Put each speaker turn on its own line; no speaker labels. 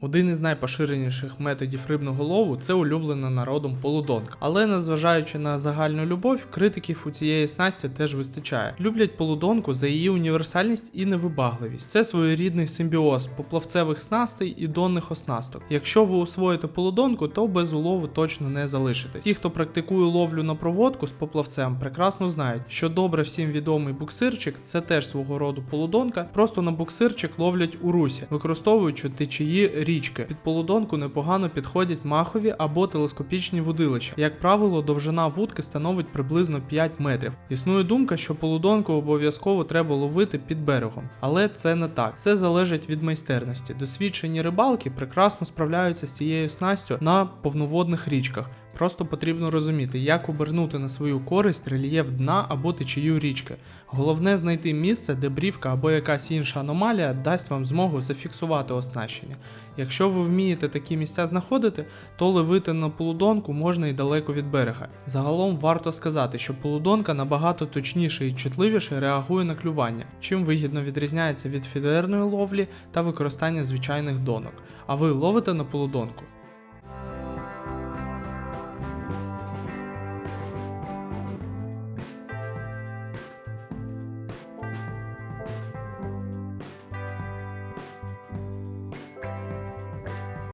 Один із найпоширеніших методів рибного лову це улюблена народом полудонка. Але незважаючи на загальну любов, критиків у цієї снасті теж вистачає. Люблять полудонку за її універсальність і невибагливість. Це своєрідний симбіоз поплавцевих снастей і донних оснасток. Якщо ви усвоїте полудонку, то без улову точно не залишитесь. Ті, хто практикує ловлю на проводку з поплавцем, прекрасно знають, що добре всім відомий буксирчик це теж свого роду полудонка. Просто на буксирчик ловлять у русі, використовуючи течії річки. Під полудонку непогано підходять махові або телескопічні вудилища. Як правило, довжина вудки становить приблизно 5 метрів. Існує думка, що полудонку обов'язково треба ловити під берегом, але це не так. Все залежить від майстерності. Досвідчені рибалки прекрасно справляються з цією снастю на повноводних річках. Просто потрібно розуміти, як обернути на свою користь рельєф дна або течію річки. Головне знайти місце, де брівка або якась інша аномалія дасть вам змогу зафіксувати оснащення. Якщо ви вмієте такі місця знаходити, то ловити на полудонку можна і далеко від берега. Загалом варто сказати, що полудонка набагато точніше і чутливіше реагує на клювання, чим вигідно відрізняється від фідерної ловлі та використання звичайних донок. А ви ловите на полудонку?